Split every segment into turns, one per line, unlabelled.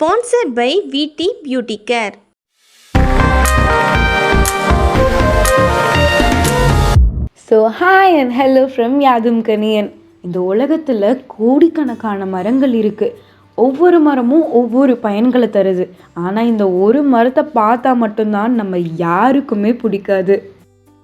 Sponsored by VD beauty care
so hi and hello from யாதும் கனியன் இந்த உலகத்தில் கோடிக்கணக்கான மரங்கள் இருக்குது ஒவ்வொரு மரமும் ஒவ்வொரு பயன்களை தருது. ஆனால் இந்த ஒரு மரத்தை பார்த்தா மட்டும்தான் நம்ம யாருக்குமே பிடிக்காது.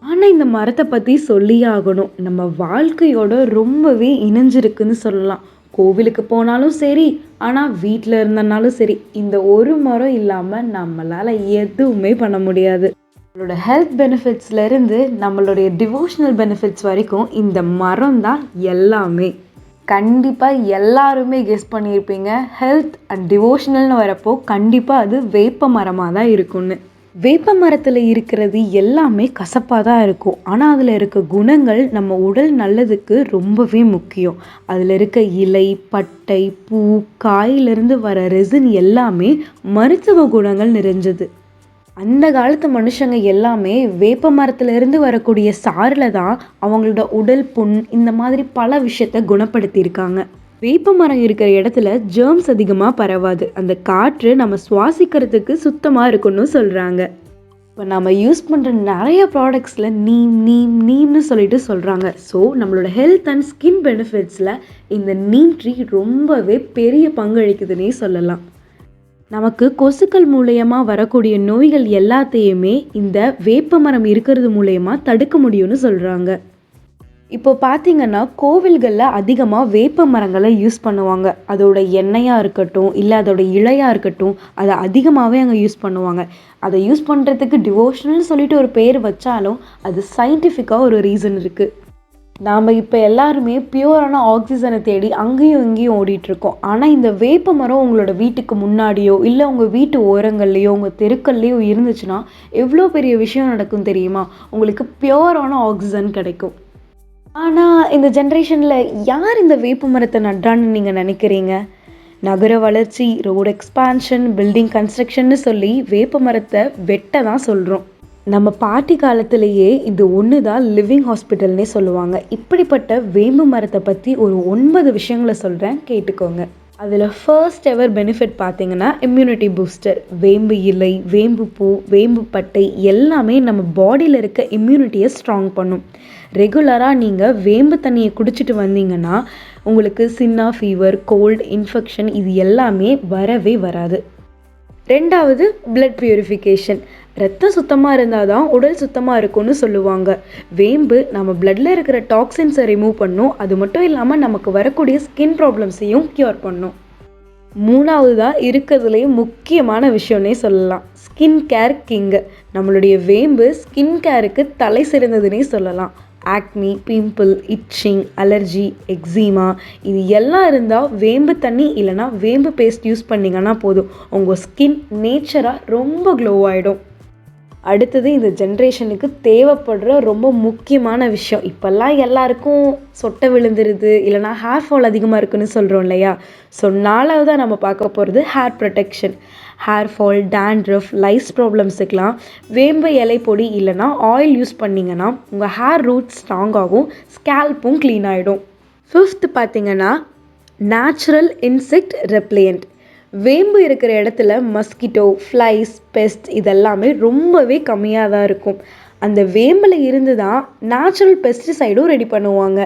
ஆனால் இந்த மரத்தை பற்றி சொல்லியாகணும் நம்ம வாழ்க்கையோட ரொம்பவே இணைஞ்சிருக்குன்னு சொல்லலாம். கோவிலுக்கு போனாலும் சரி ஆனால் வீட்டில் இருந்தனாலும் சரி இந்த ஒரு மரம் இல்லாமல் நம்மளால் எதுவுமே பண்ண முடியாது. நம்மளோட ஹெல்த் பெனிஃபிட்ஸ்லேருந்து நம்மளுடைய டிவோஷனல் பெனிஃபிட்ஸ் வரைக்கும் இந்த மரம் தான் எல்லாமே. கண்டிப்பாக எல்லாருமே கெஸ் பண்ணியிருப்பீங்க ஹெல்த் அண்ட் டிவோஷனல்னு வரப்போ கண்டிப்பாக அது வேப்ப மரமாக தான் இருக்குன்னு வேப்ப மரத்தில் இருக்கிறது எல்லாமே கசப்பாக தான் இருக்கும். ஆனால் அதில் இருக்க குணங்கள் நம்ம உடல் நல்லதுக்கு ரொம்பவே முக்கியம். அதில் இருக்க இலை பட்டை பூ காயிலிருந்து வர ரெசின் எல்லாமே மருத்துவ குணங்கள் நிறைஞ்சது. அந்த காலத்து மனுஷங்க எல்லாமே வேப்ப மரத்துலேருந்து வரக்கூடிய சாறில் தான் அவங்களோட உடல் புண் இந்த மாதிரி பல விஷயத்த குணப்படுத்தியிருக்காங்க. வேப்ப மரம் இருக்கிற இடத்துல ஜேர்ம்ஸ் அதிகமாக பரவாது. அந்த காற்று நம்ம சுவாசிக்கிறதுக்கு சுத்தமாக இருக்குன்னு சொல்கிறாங்க இப்போ நம்ம யூஸ் பண்ணுற நிறைய ப்ராடக்ட்ஸில் நீம் நீம் நீம்னு சொல்லிட்டு சொல்கிறாங்க ஸோ நம்மளோட ஹெல்த் அண்ட் ஸ்கின் பெனிஃபிட்ஸில் இந்த நீம் ட்ரீ ரொம்பவே பெரிய பங்களிக்குதுன்னே சொல்லலாம். நமக்கு கொசுக்கள் மூலயமா வரக்கூடிய நோய்கள் எல்லாத்தையுமே இந்த வேப்ப மரம் இருக்கிறது மூலயமா தடுக்க முடியும்னு சொல்கிறாங்க இப்போ பார்த்தீங்கன்னா கோவில்களில் அதிகமாக வேப்ப மரங்களை யூஸ் பண்ணுவாங்க. அதோட எண்ணெயாக இருக்கட்டும் இல்லை அதோட இலையாக இருக்கட்டும் அதை அதிகமாகவே அங்கே யூஸ் பண்ணுவாங்க. அதை யூஸ் பண்ணுறதுக்கு டிவோஷனல்னு சொல்லிட்டு ஒரு பேர் வச்சாலும் அது சயின்டிஃபிக்காக ஒரு ரீசன் இருக்குது நாம் இப்போ எல்லாருமே பியூரான ஆக்சிஜனை தேடி அங்கேயும் இங்கேயும் ஓடிட்டுருக்கோம் ஆனால் இந்த வேப்ப மரம் உங்களோட வீட்டுக்கு முன்னாடியோ இல்லை உங்கள் வீட்டு ஓரங்கள்லேயோ உங்கள் தெருக்கள்லேயோ இருந்துச்சுன்னா எவ்வளோ பெரிய விஷயம் நடக்கும் தெரியுமா? உங்களுக்கு பியூரான ஆக்சிஜன் கிடைக்கும். ஆனால் இந்த ஜென்ரேஷனில் யார் இந்த வேப்ப மரத்தை நடுறான்னு நீங்கள் நினைக்கிறீங்க? நகர வளர்ச்சி ரோடு எக்ஸ்பான்ஷன் பில்டிங் கன்ஸ்ட்ரக்ஷன்னு சொல்லி வேப்ப மரத்தை வெட்ட தான் சொல்கிறோம் நம்ம பாட்டி காலத்திலேயே இது ஒன்று தான் லிவிங் ஹாஸ்பிட்டல்னே சொல்லுவாங்க. இப்படிப்பட்ட வேம்பு மரத்தை பற்றி ஒரு ஒன்பது விஷயங்களை சொல்கிறேன் கேட்டுக்கோங்க. அதில் ஃபர்ஸ்ட் எவர் பெனிஃபிட் பார்த்தீங்கன்னா இம்யூனிட்டி பூஸ்டர் வேம்பு இலை வேம்பு பூ வேம்பு பட்டை எல்லாமே நம்ம பாடியில் இருக்க இம்யூனிட்டியை ஸ்ட்ராங் பண்ணும். ரெகுலராக நீங்கள் வேம்பு தண்ணியை குடிச்சிட்டு வந்தீங்கன்னா உங்களுக்கு சின்னா ஃபீவர் கோல்டு இன்ஃபெக்ஷன் இது எல்லாமே வரவே வராது. ரெண்டாவது பிளட் பியூரிஃபிகேஷன் ரத்தம் சுத்தமாக இருந்தால் தான் உடல் சுத்தமாக இருக்கும்னு சொல்லுவாங்க. வேம்பு நம்ம பிளட்டில் இருக்கிற டாக்ஸின்ஸை ரிமூவ் பண்ணும். அது மட்டும் இல்லாமல் நமக்கு வரக்கூடிய ஸ்கின் ப்ராப்ளம்ஸையும் க்யூர் பண்ணும். மூணாவதாக இருக்கிறதுலேயே முக்கியமான விஷயம்னே சொல்லலாம். ஸ்கின் கேர் கிங்கு நம்மளுடைய வேம்பு ஸ்கின் கேருக்கு தலை சிறந்ததுன்னே சொல்லலாம். Acne pimple itching allergy eczema இது எல்லாம் இருந்தால் வேம்பு தண்ணி இல்லைனா வேம்பு பேஸ்ட் யூஸ் பண்ணிங்கன்னா போதும். உங்கள் ஸ்கின் நேச்சராக ரொம்ப க்ளோ ஆகிடும் அடுத்தது இந்த ஜென்ரேஷனுக்கு தேவைப்படுற ரொம்ப முக்கியமான விஷயம். இப்போல்லாம் எல்லாருக்கும் சொட்டை விழுந்துருது இல்லைனா ஹேர் ஃபால் அதிகமாக இருக்குன்னு சொல்கிறோம் இல்லையா? ஸோ நாலாவது நம்ம பார்க்க போகிறது hair protection hair fall dandruff lice ப்ராப்ளம்ஸுக்கெலாம் வேம்பு இலை பொடி இல்லைனா ஆயில் யூஸ் பண்ணிங்கன்னா உங்கள் ஹேர் ரூட் ஸ்ட்ராங் ஆகும் ஸ்கேல்ப்பும் க்ளீன் ஆகிடும் ஃபிஃப்த் பார்த்தீங்கன்னா நேச்சுரல் இன்செக்ட் ரெப்ளியன்ட் வேம்பு இருக்கிற இடத்துல மஸ்கிட்டோ ஃப்ளைஸ் பெஸ்ட் இதெல்லாமே ரொம்பவே கம்மியாக தான் இருக்கும். அந்த வேம்பில் இருந்து தான் நேச்சுரல் பெஸ்டிசைடும் ரெடி பண்ணுவாங்க.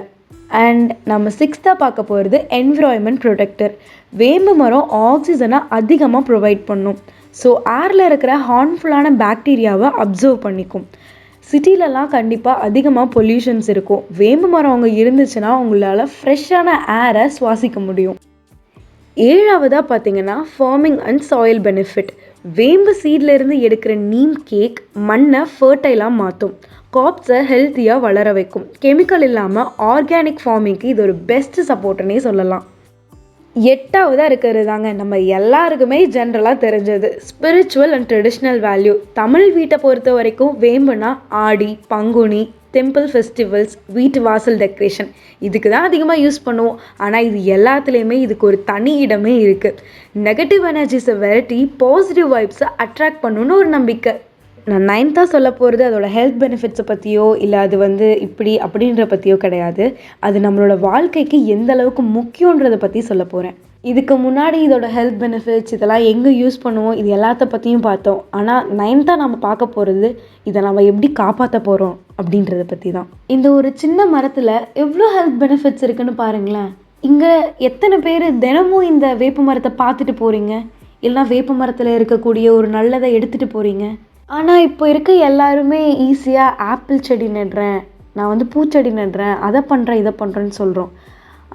அண்ட் நம்ம சிக்ஸ்த்தாக பார்க்க போகிறது என்விரான்மெண்ட் ப்ரொடெக்டர் வேம்பு மரம் ஆக்சிஜனை அதிகமாக ப்ரொவைட் பண்ணும். ஸோ ஏரில் இருக்கிற ஹார்ம்ஃபுல்லான பாக்டீரியாவை அப்சர்வ் பண்ணிக்கும். சிட்டிலலாம் கண்டிப்பாக அதிகமாக பொல்யூஷன்ஸ் இருக்கும். வேம்பு மரம் அங்கே இருந்துச்சுன்னா உங்களால் ஃப்ரெஷ்ஷான ஏரை சுவாசிக்க முடியும். ஏழாவதாக பார்த்தீங்கன்னா ஃபார்மிங் அண்ட் சாயில் பெனிஃபிட் வேம்பு சீட்லேருந்து எடுக்கிற நீம் கேக் மண்ணை ஃபர்டைலாக மாற்றும் காப்ஸை ஹெல்த்தியாக வளர வைக்கும். கெமிக்கல் இல்லாமல் ஆர்கானிக் ஃபார்மிங்க்கு இது ஒரு பெஸ்ட் சப்போர்ட்டுன்னே சொல்லலாம். எட்டாவதாக இருக்கிறது தாங்க நம்ம எல்லாருக்குமே ஜென்ரலாக தெரிஞ்சது. Spiritual and traditional value Tamil வீட்டை பொறுத்த வரைக்கும் வேம்புனா ஆடி பங்குனி டெம்பிள் ஃபெஸ்டிவல்ஸ் வீட்டு வாசல் டெக்கரேஷன் இதுக்கு தான் அதிகமாக யூஸ் பண்ணுவோம். ஆனால் இது எல்லாத்துலேயுமே இதுக்கு ஒரு தனி இடமே இருக்குது நெகட்டிவ் எனர்ஜிஸை விரட்டி பாசிட்டிவ் வைப்ஸை அட்ராக்ட் பண்ணணுன்னு ஒரு நம்பிக்கை. நான் நைன்த்தாக சொல்ல போகிறது அதோட ஹெல்த் பெனிஃபிட்ஸை பற்றியோ இல்லை அது வந்து இப்படி அப்படின்ற பற்றியோ கிடையாது. அது நம்மளோட வாழ்க்கைக்கு எந்த அளவுக்கு முக்கியன்றதை பற்றி சொல்ல போகிறேன் இதுக்கு முன்னாடி இதோட ஹெல்த் பெனிஃபிட்ஸ் இதெல்லாம் எங்கே யூஸ் பண்ணுவோம்? இது எல்லாத்த பற்றியும் பார்த்தோம். ஆனால் நைன்த்தாக நம்ம பார்க்க போகிறது இதை நம்ம எப்படி காப்பாற்ற போகிறோம் அப்படின்றத பற்றி தான் இந்த ஒரு சின்ன மரத்தில் எவ்வளோ ஹெல்த் பெனிஃபிட்ஸ் இருக்குன்னு பாருங்களேன். இங்கே எத்தனை பேர் தினமும் இந்த வேப்ப மரத்தை பார்த்துட்டு போகிறீங்க இல்லைனா வேப்ப மரத்தில் இருக்கக்கூடிய ஒரு நல்லதை எடுத்துகிட்டு போகிறீங்க ஆனால் இப்போ இருக்க எல்லாருமே ஈஸியாக ஆப்பிள் செடி நடுறேன் நான் வந்து பூச்செடி நடுறேன் அதை பண்ணுறேன் இதை பண்ணுறேன்னு சொல்கிறோம்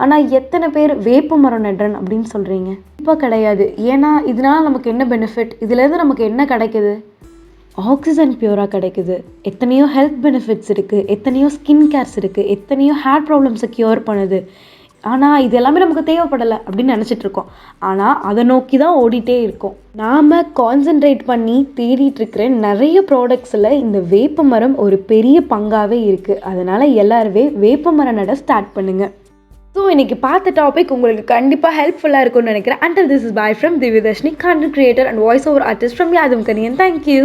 ஆனால் எத்தனை பேர் வேப்ப மரம் நடுறன் அப்படின்னு சொல்கிறீங்க இப்போ கிடையாது. ஏன்னா இதனால் நமக்கு என்ன பெனிஃபிட் இதுலேருந்து நமக்கு என்ன கிடைக்குது? ஆக்சிஜன் பியூராக கிடைக்குது. எத்தனையோ ஹெல்த் பெனிஃபிட்ஸ் இருக்குது எத்தனையோ ஸ்கின் கேர்ஸ் இருக்குது எத்தனையோ ஹேர் ப்ராப்ளம்ஸை க்யூர் பண்ணுது. ஆனால் இது எல்லாமே நமக்கு தேவைப்படலை அப்படின்னு நினச்சிட்டு இருக்கோம். ஆனால் அதை நோக்கி தான் ஓடிட்டே இருக்கோம். நாம் கான்சென்ட்ரேட் பண்ணி தேடிட்டுருக்கிற நிறைய ப்ராடக்ட்ஸில் இந்த வேப்ப மரம் ஒரு பெரிய பங்காகவே இருக்குது அதனால் எல்லாருமே வேப்ப மரம் நட ஸ்டார்ட் பண்ணுங்கள் ஸோ இன்னைக்கு பார்த்த டாபிக் உங்களுக்கு கண்டிப்பாக ஹெல்ப்ஃபுல்லாக இருக்கும்னு நினைக்கிறேன். Under this is by from Divyadharshini content creator and voice over artist from Yaadhum Kaniyan thank you